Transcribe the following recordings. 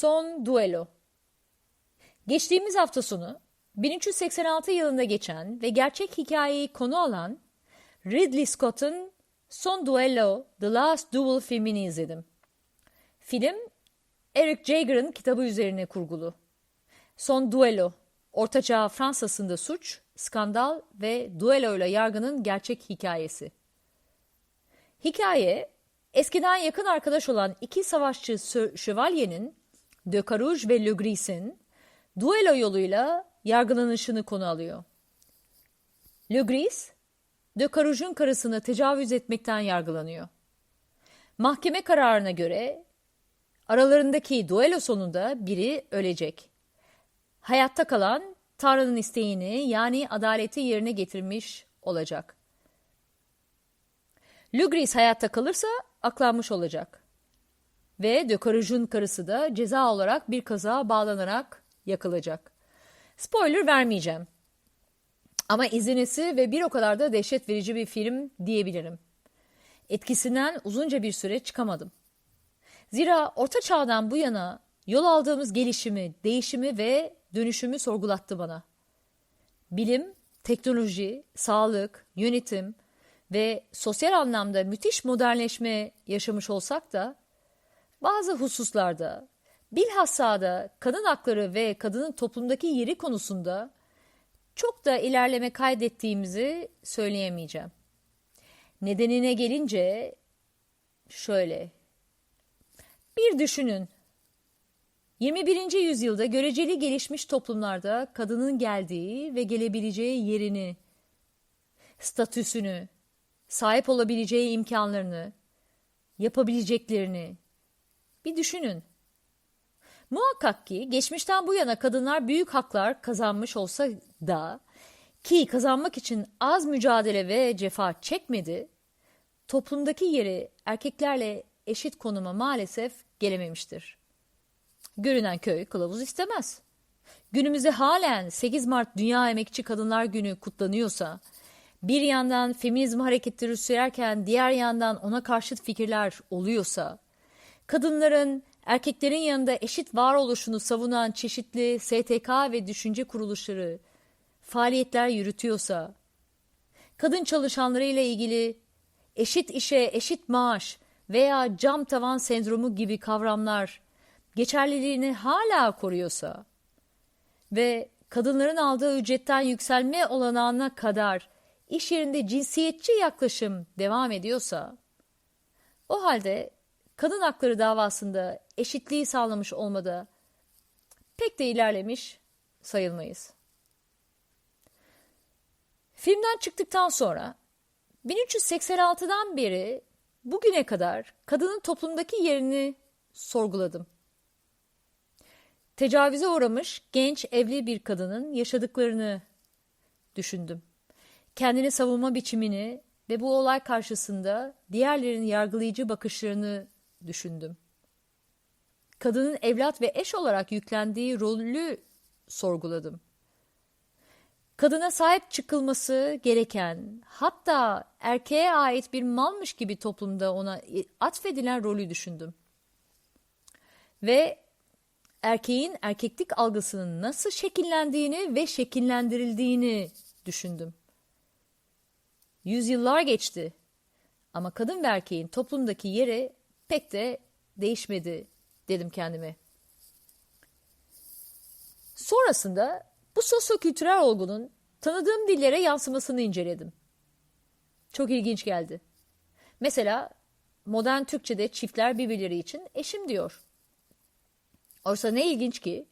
Son Duelo Geçtiğimiz hafta sonu 1386 yılında geçen ve gerçek hikayeyi konu alan Ridley Scott'ın Son Duelo The Last Duel filmini izledim. Film Eric Jager'ın kitabı üzerine kurgulu. Son Duelo, Ortaçağ Fransa'sında suç, skandal ve duelo ile yargının gerçek hikayesi. Hikaye, eskiden yakın arkadaş olan iki savaşçı şövalyenin, De Carouge ve Le Gris'in duelo yoluyla yargılanışını konu alıyor. Le Gris, De Carouge'un karısını tecavüz etmekten yargılanıyor. Mahkeme kararına göre aralarındaki duelo sonunda biri ölecek. Hayatta kalan Tanrı'nın isteğini yani adaleti yerine getirmiş olacak. Lugris hayatta kalırsa aklanmış olacak. Ve Carouge'un karısı da ceza olarak bir kaza bağlanarak yakılacak. Spoiler vermeyeceğim. Ama izlenesi ve bir o kadar da dehşet verici bir film diyebilirim. Etkisinden uzunca bir süre çıkamadım. Zira orta çağdan bu yana yol aldığımız gelişimi, değişimi ve dönüşümü sorgulattı bana. Bilim, teknoloji, sağlık, yönetim ve sosyal anlamda müthiş modernleşme yaşamış olsak da bazı hususlarda bilhassa da kadın hakları ve kadının toplumdaki yeri konusunda çok da ilerleme kaydettiğimizi söyleyemeyeceğim. Nedenine gelince şöyle. Bir düşünün 21. yüzyılda göreceli gelişmiş toplumlarda kadının geldiği ve gelebileceği yerini, statüsünü, sahip olabileceği imkanlarını, yapabileceklerini bir düşünün. Muhakkak ki geçmişten bu yana kadınlar büyük haklar kazanmış olsa da ki kazanmak için az mücadele ve cefa çekmedi, toplumdaki yeri erkeklerle eşit konuma maalesef gelememiştir. Görünen köy kılavuz istemez. Günümüzde halen 8 Mart Dünya Emekçi Kadınlar Günü kutlanıyorsa, bir yandan feminizm hareketleri sürerken diğer yandan ona karşıt fikirler oluyorsa, kadınların erkeklerin yanında eşit varoluşunu savunan çeşitli STK ve düşünce kuruluşları faaliyetler yürütüyorsa, kadın çalışanları ile ilgili eşit işe eşit maaş veya cam tavan sendromu gibi kavramlar geçerliliğini hala koruyorsa ve kadınların aldığı ücretten yükselme olanağına kadar iş yerinde cinsiyetçi yaklaşım devam ediyorsa o halde kadın hakları davasında eşitliği sağlamış olmada pek de ilerlemiş sayılmayız. Filmden çıktıktan sonra 1386'dan beri bugüne kadar kadının toplumdaki yerini sorguladım. Tecavüze uğramış genç evli bir kadının yaşadıklarını düşündüm. Kendini savunma biçimini ve bu olay karşısında diğerlerinin yargılayıcı bakışlarını düşündüm. Kadının evlat ve eş olarak yüklendiği rolü sorguladım. Kadına sahip çıkılması gereken, hatta erkeğe ait bir malmış gibi toplumda ona atfedilen rolü düşündüm. Ve erkeğin erkeklik algısının nasıl şekillendiğini ve şekillendirildiğini düşündüm. Yüzyıllar geçti ama kadın ve erkeğin toplumdaki yeri pek de değişmedi dedim kendime. Sonrasında bu sosyokültürel olgunun tanıdığım dillere yansımasını inceledim. Çok ilginç geldi. Mesela modern Türkçe'de çiftler birbirleri için eşim diyor. Oysa ne ilginç ki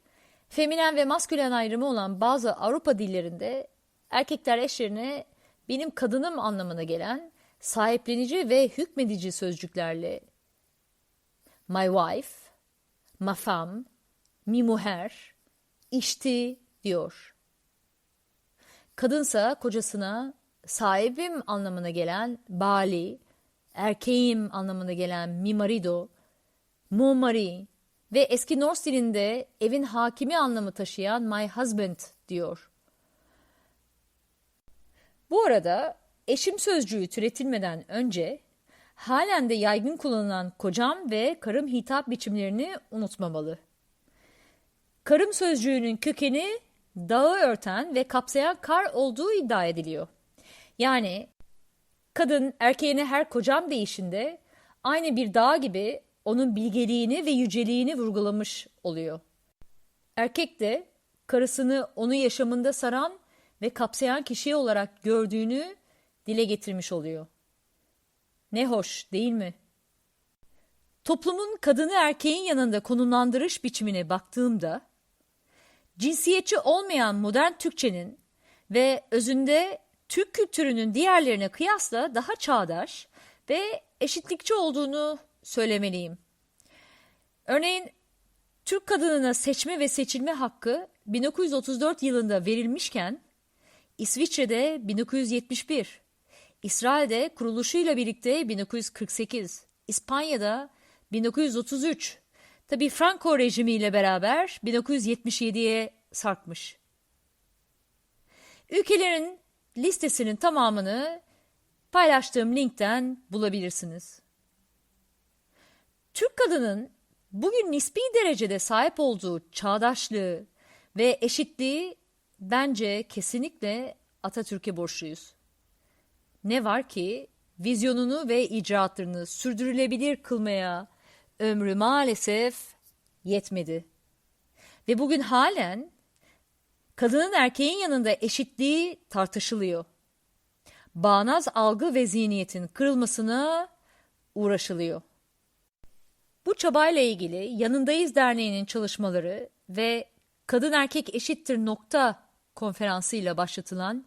feminen ve maskülen ayrımı olan bazı Avrupa dillerinde erkekler eşlerine benim kadınım anlamına gelen sahiplenici ve hükmedici sözcüklerle my wife, ma femme, mi muher, işti diyor. Kadınsa kocasına sahibim anlamına gelen bali, erkeğim anlamına gelen mi marido, mu mari, ve eski Norse dilinde evin hakimi anlamı taşıyan my husband diyor. Bu arada eşim sözcüğü türetilmeden önce halen de yaygın kullanılan kocam ve karım hitap biçimlerini unutmamalı. Karım sözcüğünün kökeni dağı örten ve kapsayan kar olduğu iddia ediliyor. Yani kadın erkeğine her kocam değişinde aynı bir dağ gibi onun bilgeliğini ve yüceliğini vurgulamış oluyor. Erkek de karısını onu yaşamında saran ve kapsayan kişi olarak gördüğünü dile getirmiş oluyor. Ne hoş değil mi? Toplumun kadını erkeğin yanında konumlandırış biçimine baktığımda, cinsiyetçi olmayan modern Türkçenin ve özünde Türk kültürünün diğerlerine kıyasla daha çağdaş ve eşitlikçi olduğunu söylemeliyim. Örneğin Türk kadınına seçme ve seçilme hakkı 1934 yılında verilmişken İsviçre'de 1971, İsrail'de kuruluşuyla birlikte 1948, İspanya'da 1933, tabi Franco rejimiyle beraber 1977'ye sarkmış. Ülkelerin listesinin tamamını paylaştığım linkten bulabilirsiniz. Türk kadının bugün nispi derecede sahip olduğu çağdaşlığı ve eşitliği bence kesinlikle Atatürk'e borçluyuz. Ne var ki vizyonunu ve icraatlarını sürdürülebilir kılmaya ömrü maalesef yetmedi. Ve bugün halen kadının erkeğin yanında eşitliği tartışılıyor. Bağnaz algı ve zihniyetin kırılmasına uğraşılıyor. Bu çabayla ilgili Yanındayız Derneği'nin çalışmaları ve Kadın Erkek Eşittir nokta konferansıyla başlatılan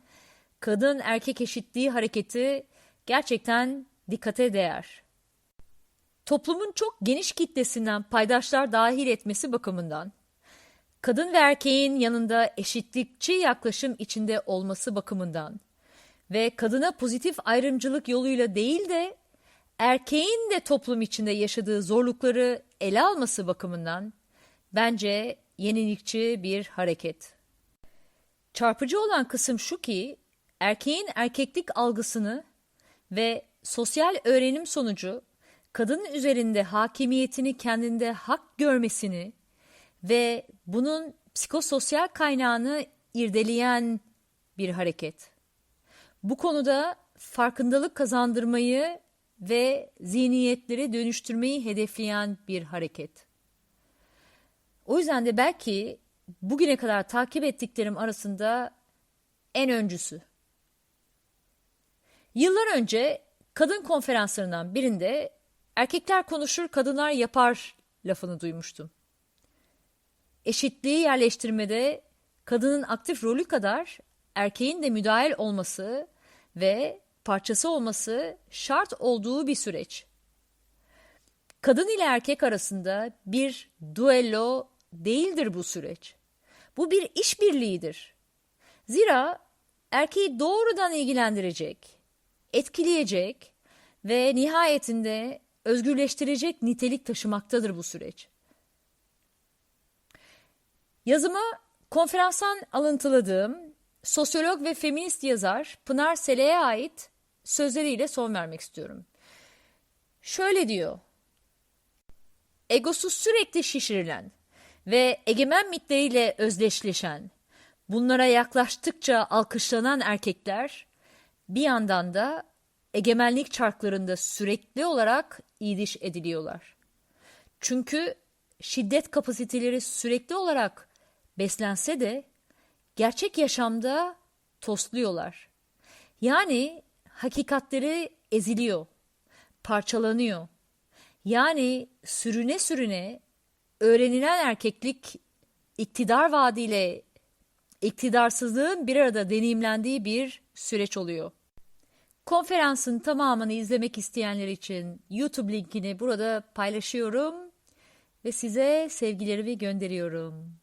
Kadın Erkek Eşitliği Hareketi gerçekten dikkate değer. Toplumun çok geniş kitlesinden paydaşlar dahil etmesi bakımından, kadın ve erkeğin yanında eşitlikçi yaklaşım içinde olması bakımından ve kadına pozitif ayrımcılık yoluyla değil de erkeğin de toplum içinde yaşadığı zorlukları ele alması bakımından bence yenilikçi bir hareket. Çarpıcı olan kısım şu ki erkeğin erkeklik algısını ve sosyal öğrenim sonucu kadının üzerinde hakimiyetini kendinde hak görmesini ve bunun psikososyal kaynağını irdeleyen bir hareket. Bu konuda farkındalık kazandırmayı ve zihniyetleri dönüştürmeyi hedefleyen bir hareket. O yüzden de belki bugüne kadar takip ettiklerim arasında en öncüsü. Yıllar önce kadın konferanslarından birinde erkekler konuşur kadınlar yapar lafını duymuştum. Eşitliği yerleştirmede kadının aktif rolü kadar erkeğin de müdahil olması ve parçası olması şart olduğu bir süreç. Kadın ile erkek arasında bir duello değildir bu süreç. Bu bir işbirliğidir. Zira erkeği doğrudan ilgilendirecek, etkileyecek ve nihayetinde özgürleştirecek nitelik taşımaktadır bu süreç. Yazımı konferanstan alıntıladığım sosyolog ve feminist yazar Pınar Sele'ye ait sözleriyle son vermek istiyorum. Şöyle diyor. Egosu sürekli şişirilen ve egemen mitleriyle özdeşleşen, bunlara yaklaştıkça alkışlanan erkekler bir yandan da egemenlik çarklarında sürekli olarak iyiliş ediliyorlar. Çünkü şiddet kapasiteleri sürekli olarak beslense de gerçek yaşamda tosluyorlar. Yani hakikatleri eziliyor, parçalanıyor. Yani sürüne sürüne öğrenilen erkeklik iktidar vaadiyle iktidarsızlığın bir arada deneyimlendiği bir süreç oluyor. Konferansın tamamını izlemek isteyenler için YouTube linkini burada paylaşıyorum ve size sevgilerimi gönderiyorum.